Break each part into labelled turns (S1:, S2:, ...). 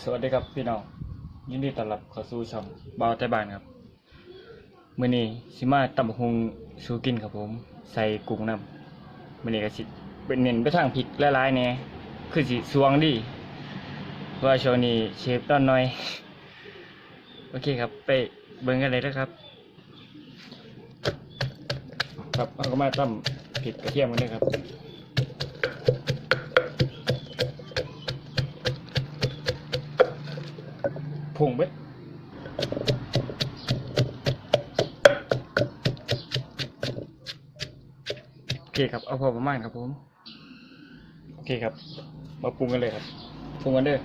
S1: สวัสดีครับพี่น้องยินดีต้อนรับเข้าสู่ช่องเบาแต่บ้านครับมื้อนี้สิมาตำบักหุงสูกินครับผม ใส่กุ้งน้ำมื้อนี้ก็สิเป็นเน้นไปทางพริกหลายๆแหน่คือสิสวงดีเพราะว่าช่วงนี้เชฟต้อนน้อย โอเคครับ ไปเบิ่งกันเลยนะครับ ครับเอาก็มาตำพริกกระเทียมกันเลยครับ งเบ็ดโอเคครับ เอาพอประมาณครับผม โอเคครับ มาปรุงกันเลยครับ ปรุงกันเด้อ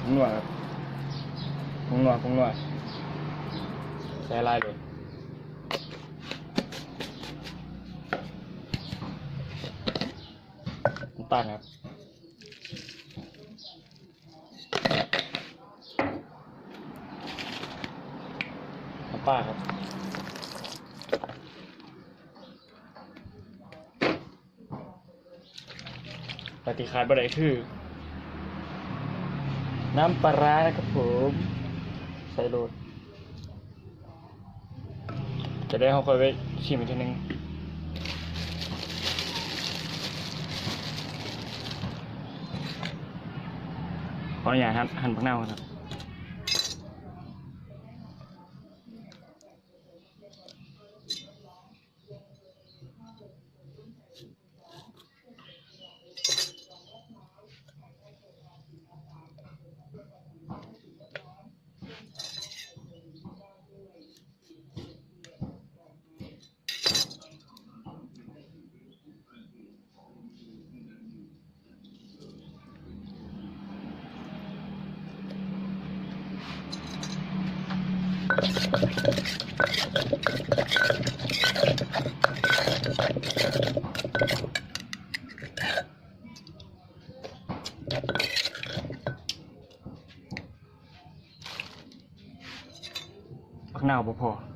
S1: ผงนัวครับผงนัวผงนัวใส่ลายเลยน้ำตาลครับ ปลาครับ ปฏิคาดบ่ได้คือ น้ำปลาร้านะครับผม ใส่โรดจะได้เขาคอยไปชิมอีกทีนึงขออนุญาตหั่นหั่นผักเน่าครับ ผักหน้าบ่พอ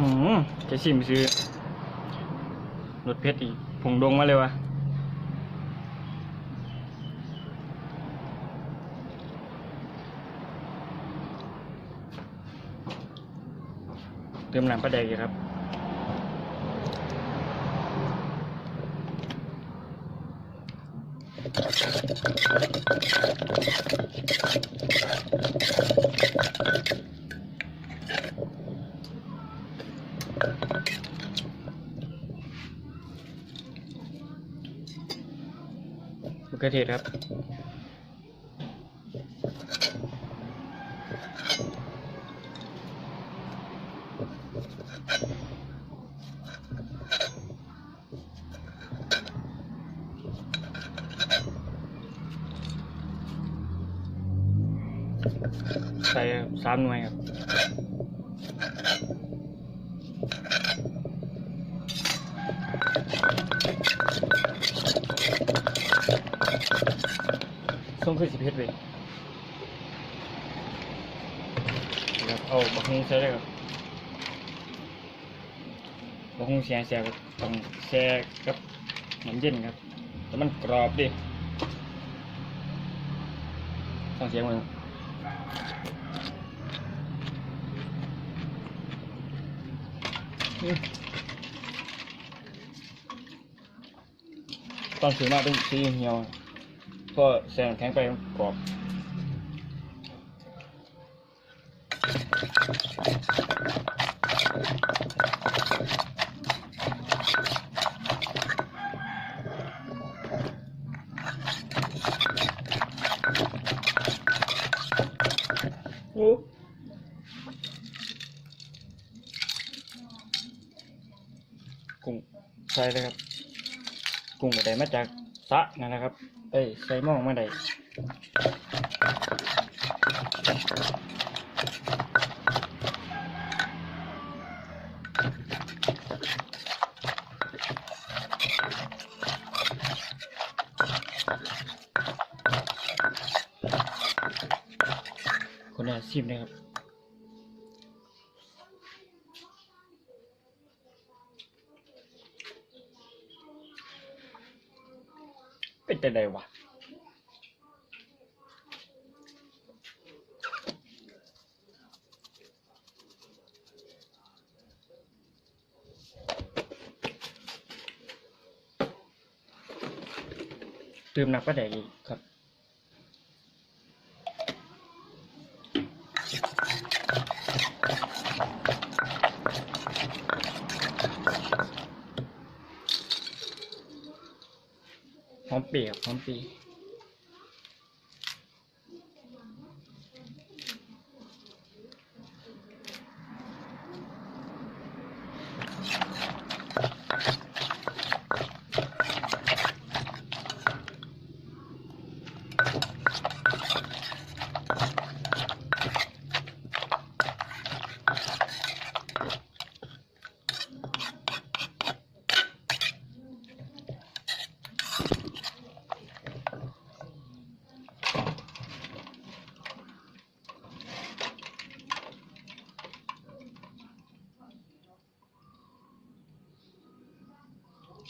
S1: อืมจะชิมซื้อรสเผ็ดอีกผงดงมาเลยวะเติมน้ำปลาแดกครับ เทศครับ ใส่สามหน่วยครับ ส่งคือสิเพชรเลยครับเอาบักฮุงใส่เลยครับบักฮุงแช่แช่ครับต้องแช่กับน้ำเย็นครับ แต่มันกรอบดิฟังเสียงมันตอนซื้อมาต้องซื้อเหี่ยว ก็แซงแข็งไปกรอบโอ้กุ้งใส่เลยครับ กุ้งก็ได้มาจากสระนั่นนะครับ เอ้ยใส่หม้อมาได้คนละชิมนะครับ เป็นแต่ใดวะเติมนักประเดี๋ยวครับ หอ มเ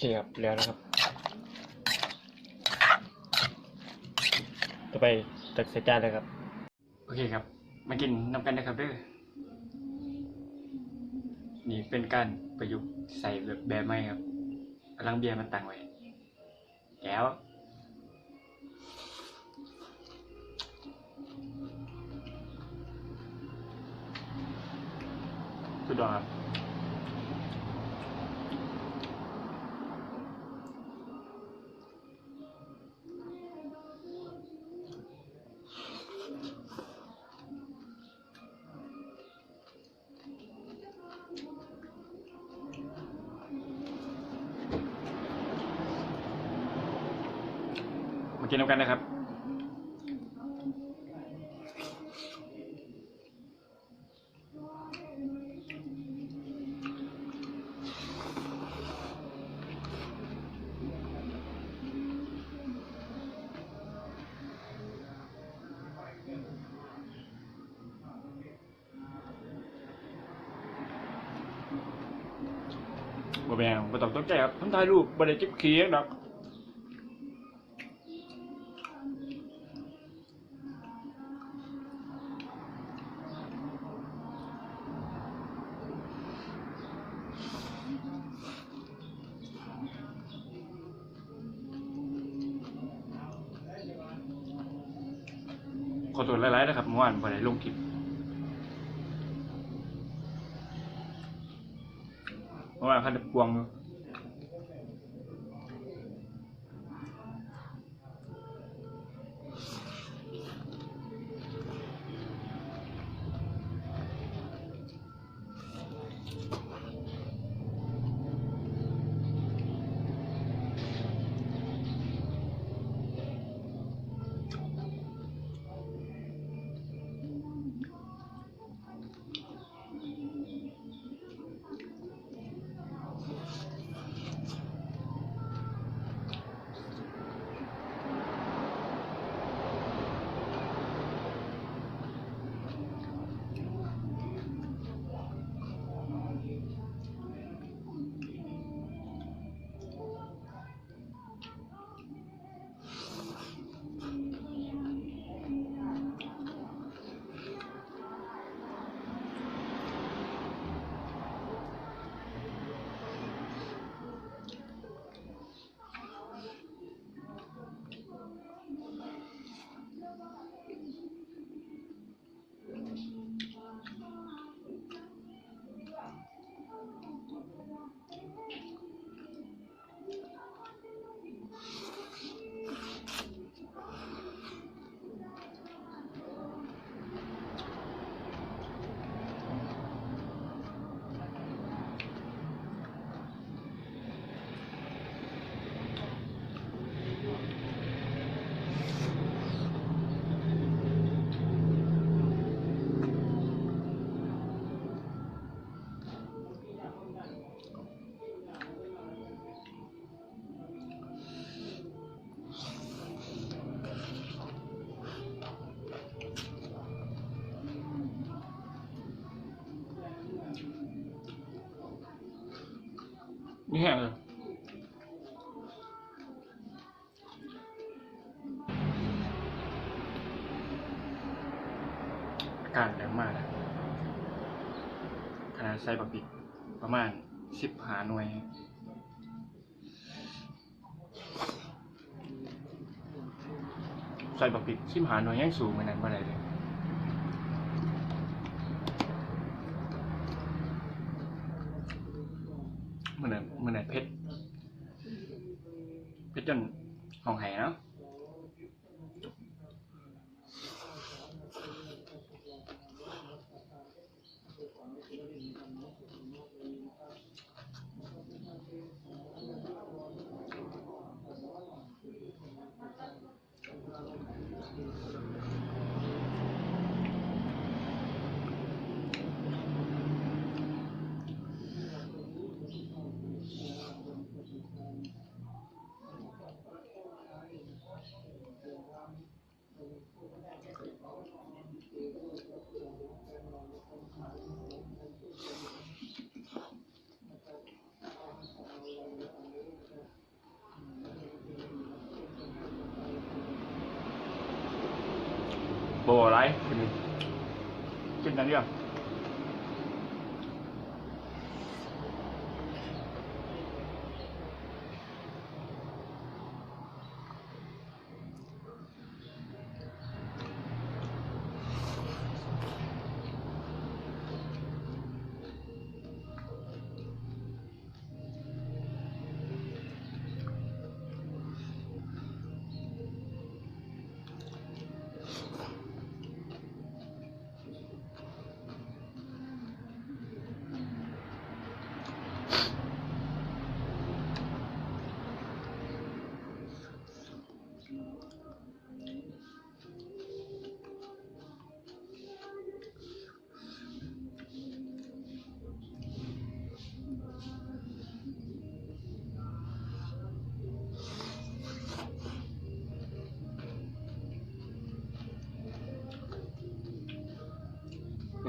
S1: เคครับแล้วนะครับ ต่อไปตักใส่จานเลยครับ โอเคครับ มากินน้ำกันนะครับเด้อนี่เป็นการประยุกต์ใส่แบบแบบใหม่ครับกำลังเบียร์มันตั้งไว้แก้วสุดยอดครับ กินน้ำกันนะครับ บ่แม่นบ่ต้องตกใจครับผมถ่ายรูปบ่ได้เก็บขี้ดอก ขอตัวหลายๆนะครับเมื่อวานบ่ได้ลงคลิปเมื่อวานคันได้ปวงอยู่ แห้งเลยอาการแรงมากนะขนาดใส่บักปิกประมาณสิบหาหน่วยใส่บักปิกสิบหาหน่วยยังสูงเหมือนนั้นเมื่อไรเลย มันน่ะมันน่ะเพชรเพชรจนห้องแหเนาะโบอะไรกินนี่กินอันเดียว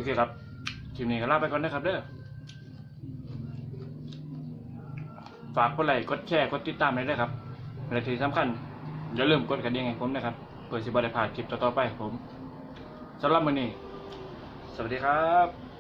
S1: เคครับคลิปนี้ก็ลาไปก่อนนะครับเด้อฝากกดไลค์กดแชร์กดติดตามเลยนะครับและที่สำคัญอย่าลืมกดกระดิ่งให้ผมนะครับเพื่อสิบได้ผ่านคลิปต่อๆไปของผมสำหรับมื้อนี้ สวัสดีครับ